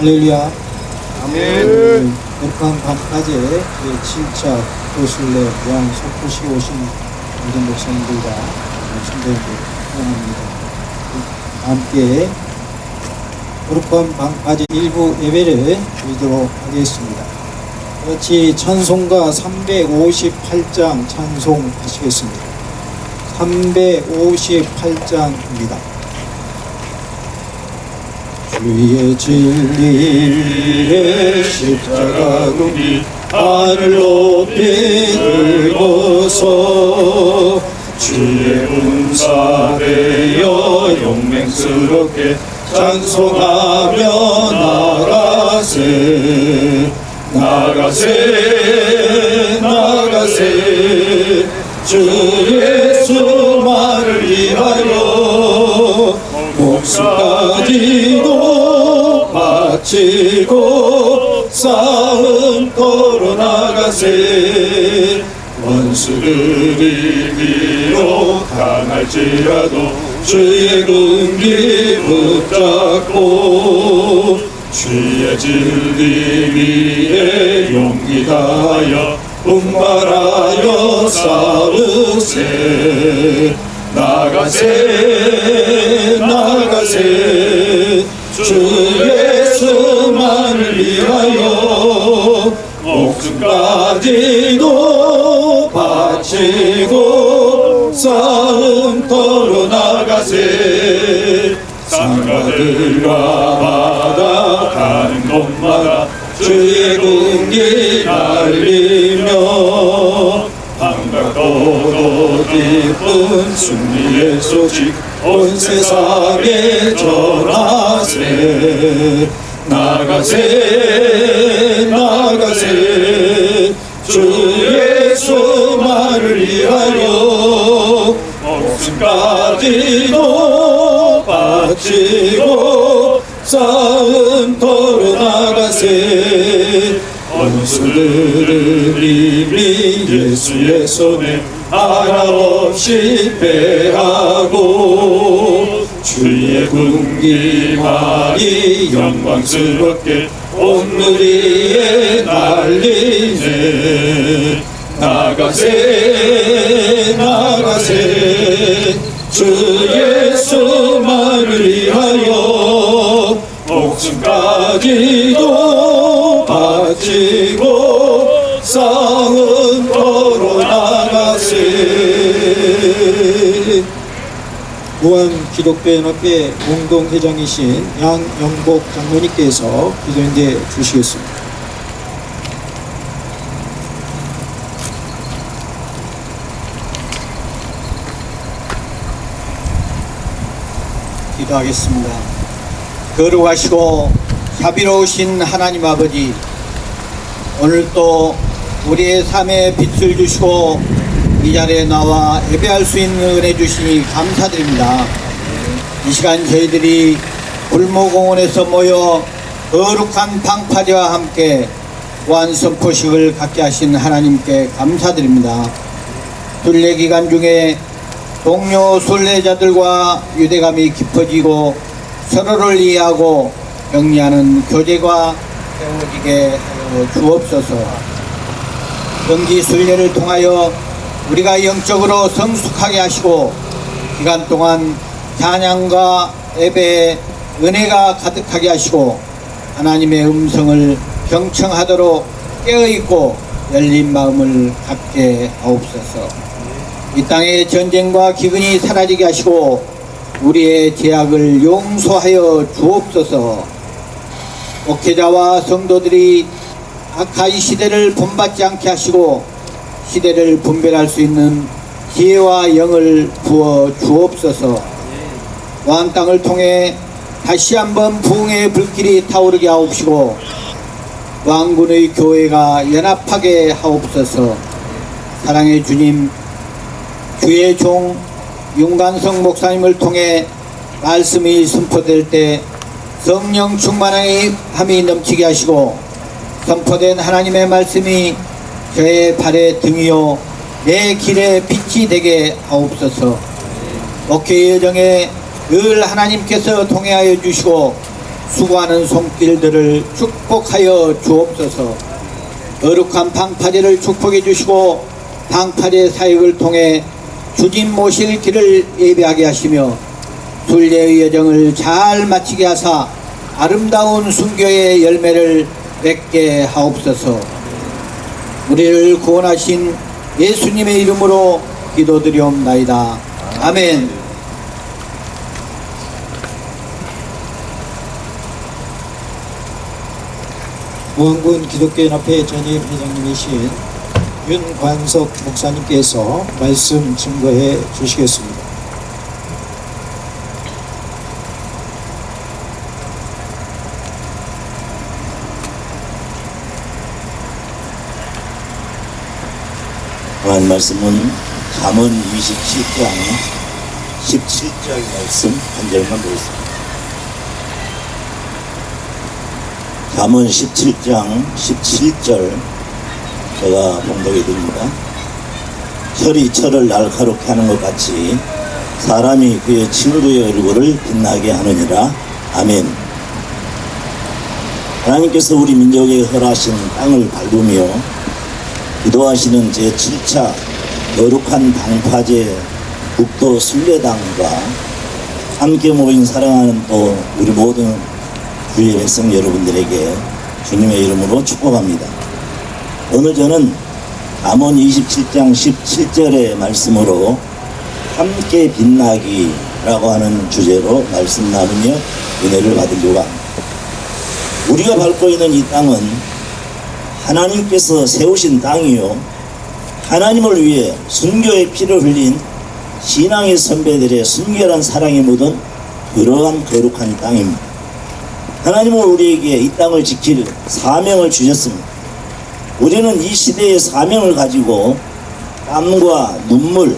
할렐루야. 아멘. 북한 밤낮에 7차 도술래 양 속부시 오신 모든 목사님들과 신도님들 환영합니다. 함께 거룩한 방파제 일부 예배를 드리도록 하겠습니다. 같이 찬송가 358장 찬송하시겠습니다. 358장입니다. 주의 진리의 십자가 금이 하늘 높이 들고서 주의 군사되어 용맹스럽게 찬송하며 나가세 나가세 나가세. 주 예수만을 위하여 목숨까지도 바치고 싸움 걸어 나가세 원수들이 비록 당할지라도 주의 군기 붙잡고 주의 진리 위에 용기 다하여 분발하여 싸우세. 나가세 나가세. 주 예수만을 위하여 목숨까지도 바치고 싸움터로 나가세 상가들과 바다 가는 곳마다 주의 군기 날리며 반갑고도 기쁜 승리의 소식 온 세상에 전하세 나가세 나가세. 주 예수만을 위하여 목숨까지도 바치고 싸움 터로 나가세. 원수들을 이미 예수의 손에 하나 없이 패하고 주의 군기만이 영광스럽게 온 누리에 날리네. 나가세 나가세. 주 예수만을 위하여 목숨까지도 바치고 싸움터로 나가세. 무한 기독교연합회 공동회장이신 양영복 장로님께서 기도인대 주시겠습니다. 기도하겠습니다. 거룩하시고 자비로우신 하나님 아버지 오늘 또 우리의 삶에 빛을 주시고 이 자리에 나와 예배할 수 있는 은혜 주시니 감사드립니다. 이 시간 저희들이 불모공원에서 모여 거룩한 방파제와 함께 완선포식을 갖게 하신 하나님께 감사드립니다. 순례 기간 중에 동료 순례자들과 유대감이 깊어지고 서로를 이해하고 격리하는 교제가 세워지게 주옵소서. 경기 순례를 통하여 우리가 영적으로 성숙하게 하시고 기간 동안 찬양과 예배에 은혜가 가득하게 하시고 하나님의 음성을 경청하도록 깨어있고 열린 마음을 갖게 하옵소서. 이 땅의 전쟁과 기근이 사라지게 하시고 우리의 죄악을 용서하여 주옵소서. 목회자와 성도들이 악한 시대를 본받지 않게 하시고 시대를 분별할 수 있는 지혜와 영을 부어 주옵소서. 왕 땅을 통해 다시 한번 부흥의 불길이 타오르게 하옵시고 왕군의 교회가 연합하게 하옵소서. 사랑의 주님, 주의 종 윤관성 목사님을 통해 말씀이 선포될 때 성령 충만함이 함이 넘치게 하시고 선포된 하나님의 말씀이 저의 발의 등이요 내 길의 빛이 되게 하옵소서 목회 여정에 늘 하나님께서 동행하여 주시고 수고하는 손길들을 축복하여 주옵소서. 거룩한 방파제를 축복해 주시고 방파제 사역을 통해 주님 모실 길을 예배하게 하시며 순례의 여정을 잘 마치게 하사 아름다운 순교의 열매를 맺게 하옵소서. 우리를 구원하신 예수님의 이름으로 기도드리옵나이다. 아멘 무한군 기독교연합회 전임 회장님이신 윤관석 목사님께서 말씀 증거해 주시겠습니다. 하나님 말씀은 잠언 27장 17절 말씀 한 절만 보겠습니다. 잠언 17장 17절 제가 봉독해 드립니다. 철이 철을 날카롭게 하는 것 같이 사람이 그의 친구의 얼굴을 빛나게 하느니라. 아멘. 하나님께서 우리 민족에 허락하신 땅을 밟으며 기도하시는 제7차 거룩한 방파제 국도 순례당과 함께 모인 사랑하는 또 우리 모든 주의 백성 여러분들에게 주님의 이름으로 축복합니다. 오늘 저는 암원 27장 17절의 말씀으로 함께 빛나기라고 하는 주제로 말씀 나누며 은혜를 받으려고 합니다. 우리가 밟고 있는 이 땅은 하나님께서 세우신 땅이요. 하나님을 위해 순교의 피를 흘린 신앙의 선배들의 순결한 사랑이 묻은 그러한 거룩한 땅입니다. 하나님은 우리에게 이 땅을 지킬 사명을 주셨습니다. 우리는 이 시대의 사명을 가지고 땀과 눈물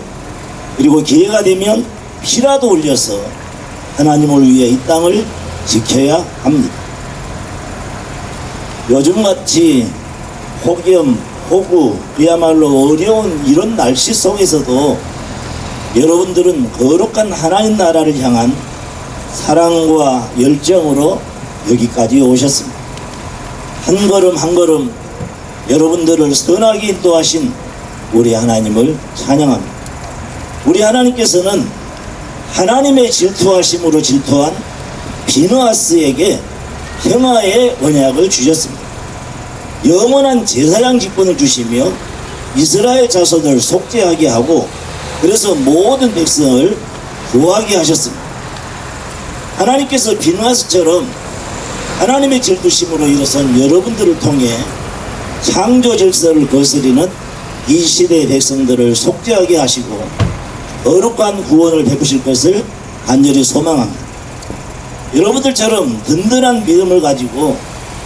그리고 기회가 되면 피라도 흘려서 하나님을 위해 이 땅을 지켜야 합니다. 요즘같이 폭염, 폭우, 그야말로 어려운 이런 날씨 속에서도 여러분들은 거룩한 하나님 나라를 향한 사랑과 열정으로 여기까지 오셨습니다. 한 걸음 한 걸음 여러분들을 선하게 인도하신 우리 하나님을 찬양합니다. 우리 하나님께서는 하나님의 질투하심으로 질투한 비누아스에게 평화의 언약을 주셨습니다. 영원한 제사장 직분을 주시며 이스라엘 자손을 속죄하게 하고 그래서 모든 백성을 구하게 하셨습니다. 하나님께서 비누아스처럼 하나님의 질투심으로 일어선 여러분들을 통해 창조 질서를 거스리는 이 시대의 백성들을 속죄하게 하시고 거룩한 구원을 베푸실 것을 간절히 소망합니다. 여러분들처럼 든든한 믿음을 가지고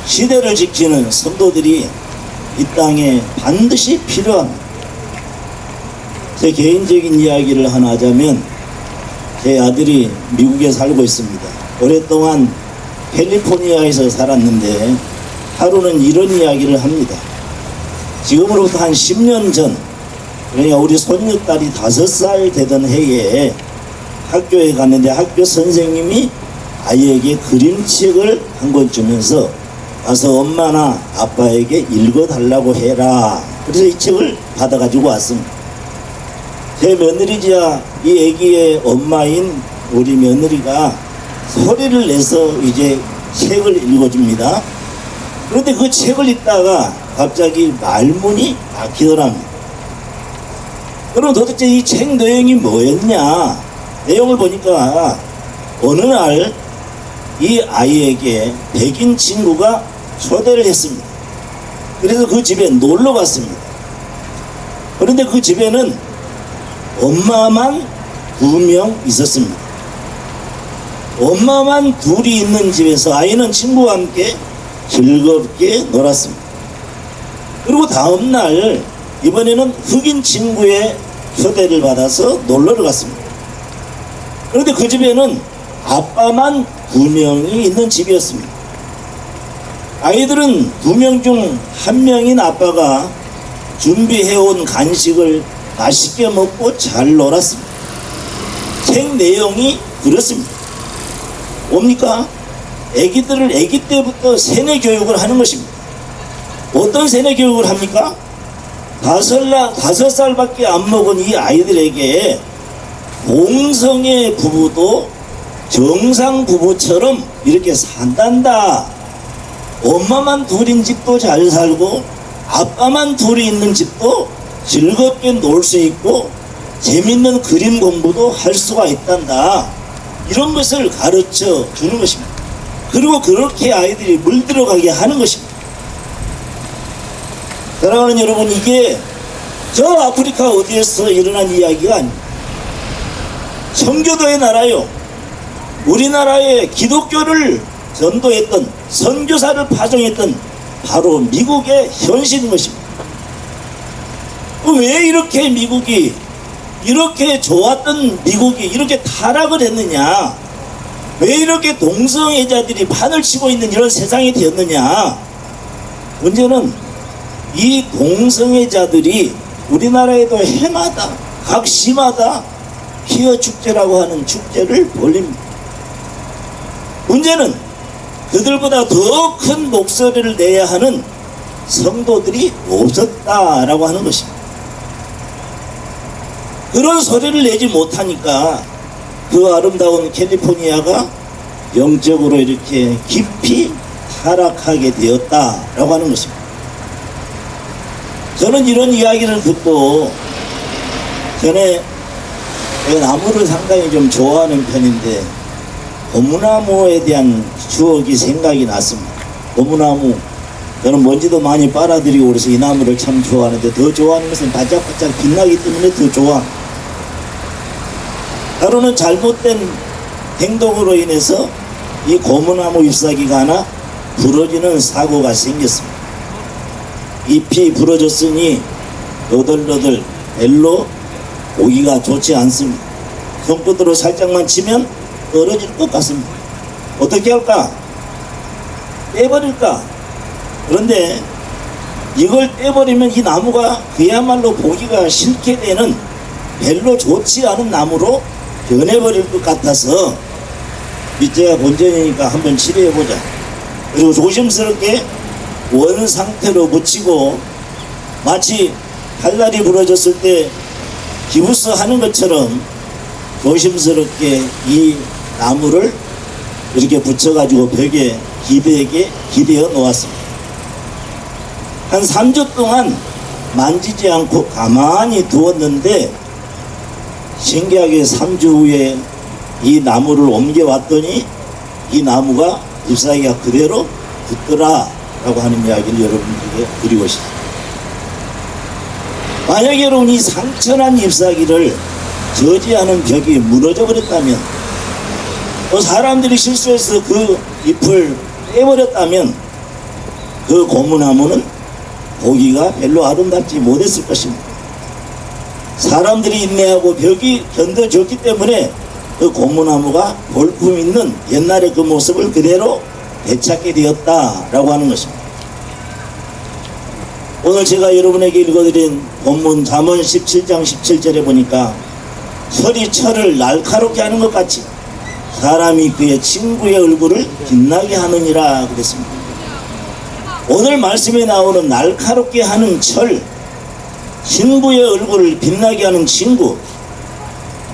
시대를 지키는 성도들이 이 땅에 반드시 필요합니다. 제 개인적인 이야기를 하나 하자면 제 아들이 미국에 살고 있습니다. 오랫동안 캘리포니아에서 살았는데 하루는 이런 이야기를 합니다. 지금으로부터 한 10년 전 그러니까 우리 손녀딸이 다섯 살 되던 해에 학교에 갔는데 학교 선생님이 아이에게 그림책을 한 권 주면서 가서 엄마나 아빠에게 읽어달라고 해라. 그래서 이 책을 받아가지고 왔습니다. 제 며느리자 이 애기의 엄마인 우리 며느리가 소리를 내서 이제 책을 읽어줍니다. 그런데 그 책을 읽다가 갑자기 말문이 막히더랍니다. 그럼 도대체 이 책 내용이 뭐였냐? 내용을 보니까 어느 날 이 아이에게 백인 친구가 초대를 했습니다. 그래서 그 집에 놀러 갔습니다. 그런데 그 집에는 엄마만 두 명 있었습니다. 엄마만 둘이 있는 집에서 아이는 친구와 함께 즐겁게 놀았습니다. 그리고 다음날 이번에는 흑인 친구의 초대를 받아서 놀러를 갔습니다. 그런데 그 집에는 아빠만 두 명이 있는 집이었습니다. 아이들은 두 명 중 한 명인 아빠가 준비해온 간식을 맛있게 먹고 잘 놀았습니다. 책 내용이 그렇습니다. 뭡니까? 애기들을 애기 때부터 세뇌 교육을 하는 것입니다. 어떤 세뇌 교육을 합니까? 다섯, 날, 다섯 살밖에 안 먹은 이 아이들에게 공성의 부부도 정상 부부처럼 이렇게 산단다. 엄마만 둘인 집도 잘 살고 아빠만 둘이 있는 집도 즐겁게 놀 수 있고 재밌는 그림 공부도 할 수가 있단다. 이런 것을 가르쳐 주는 것입니다. 그리고 그렇게 아이들이 물들어가게 하는 것입니다. 사랑하는 여러분, 이게 저 아프리카 어디에서 일어난 이야기가 아닙니다. 청교도의 나라요. 우리나라의 기독교를 전도했던 선교사를 파송했던 바로 미국의 현실인 것입니다. 왜 이렇게 미국이 이렇게 좋았던 미국이 이렇게 타락을 했느냐? 왜 이렇게 동성애자들이 판을 치고 있는 이런 세상이 되었느냐? 문제는 이 동성애자들이 우리나라에도 해마다 각 시마다 피어 축제라고 하는 축제를 벌립니다. 문제는 그들보다 더 큰 목소리를 내야 하는 성도들이 없었다라고 하는 것입니다. 그런 소리를 내지 못하니까 그 아름다운 캘리포니아가 영적으로 이렇게 깊이 타락하게 되었다라고 하는 것입니다. 저는 이런 이야기를 듣고 전에 나무를 상당히 좀 좋아하는 편인데 고무나무에 대한 추억이 생각이 났습니다. 고무나무 저는 먼지도 많이 빨아들이고 그래서 이 나무를 참 좋아하는데 더 좋아하는 것은 바짝바짝 빛나기 때문에 더 좋아. 때로는 잘못된 행동으로 인해서 이 고무나무 잎사귀가 하나 부러지는 사고가 생겼습니다. 잎이 부러졌으니 너덜너덜 별로 오기가 좋지 않습니다. 손끝으로 살짝만 치면 떨어질 것 같습니다. 어떻게 할까? 떼버릴까? 그런데 이걸 떼버리면 이 나무가 그야말로 보기가 싫게 되는 별로 좋지 않은 나무로 변해버릴 것 같아서 밑에가 본전이니까 한번 치료해보자. 그리고 조심스럽게 원 상태로 붙이고 마치 팔날이 부러졌을 때 기부스 하는 것처럼 조심스럽게 이 나무를 이렇게 붙여가지고 벽에 기대게 기대어 놓았습니다. 한 3주 동안 만지지 않고 가만히 두었는데 신기하게 3주 후에 이 나무를 옮겨왔더니 이 나무가 잎사귀가 그대로 붙더라 라고 하는 이야기를 여러분들에게 드리고 싶습니다. 만약 여러분이 상처난 잎사귀를 저지하는 벽이 무너져 버렸다면 또 사람들이 실수해서 그 잎을 떼버렸다면 그 고무나무는 보기가 별로 아름답지 못했을 것입니다. 사람들이 인내하고 벽이 견뎌졌기 때문에 그 고무나무가 볼품 있는 옛날의 그 모습을 그대로 되찾게 되었다라고 하는 것입니다. 오늘 제가 여러분에게 읽어드린 본문 잠언 17장 17절에 보니까 철이 철을 날카롭게 하는 것 같이 사람이 그의 친구의 얼굴을 빛나게 하느니라 그랬습니다. 오늘 말씀에 나오는 날카롭게 하는 철, 친구의 얼굴을 빛나게 하는 친구,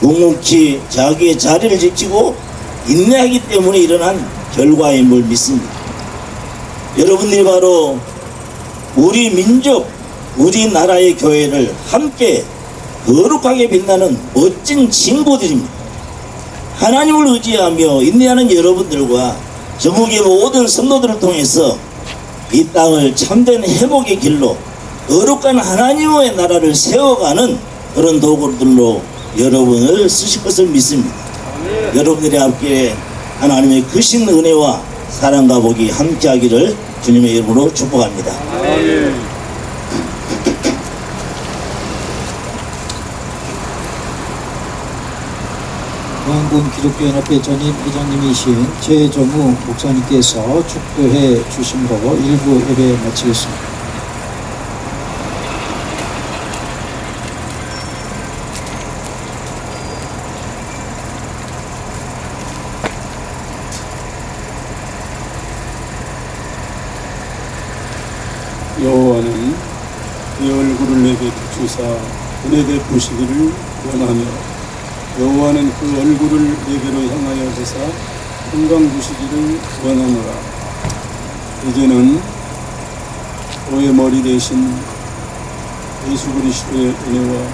묵묵히 자기의 자리를 지키고 인내하기 때문에 일어난 결과인 걸 믿습니다. 여러분들이 바로 우리 민족, 우리나라의 교회를 함께 거룩하게 빛나는 멋진 친구들입니다. 하나님을 의지하며 인내하는 여러분들과 전국의 모든 성도들을 통해서 이 땅을 참된 회복의 길로 거룩한 하나님의 나라를 세워가는 그런 도구들로 여러분을 쓰실 것을 믿습니다. 여러분들의 함께 하나님의 크신 은혜와 사랑과 복이 함께하기를 주님의 이름으로 축복합니다. 무한군 기독교연합회 전임 회장님이신 최정우 목사님께서 축도해 주심으로 일부 예배 마치겠습니다. 여호와는 그 얼굴을 내게 비추사 은혜 베푸시기를 원하며 여호와는 그 얼굴을 내게로 향하여 주사 건강 주시기를 원하노라. 이제는 너의 머리 대신 예수 그리스도의 은혜와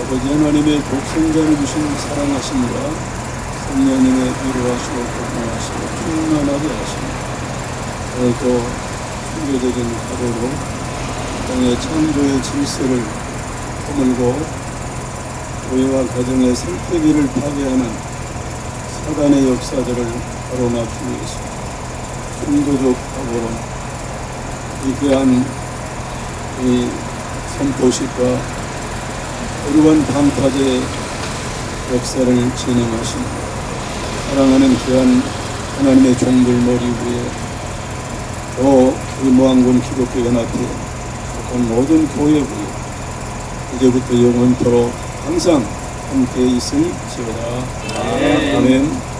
아버지 하나님의 독생자를 주신 사랑하심과 성령님의 위로하시고 공평하시고 충만하게 하시며 오늘도 숨겨져진 가로로 땅의 창조의 질서를 허물고 교회와 가정의 생태계를 파괴하는 사단의 역사들을 가로막기 위해서 각오로 이 귀한 이 선포식과 거룩한 방파제의 역사를 진행하십니다. 사랑하는 귀한 하나님의 종들 머리 위에 또 의무항군 기독교 연합회 모든 교회 위에 이제부터 영원토록 항상 함께 있을지어다. 아멘.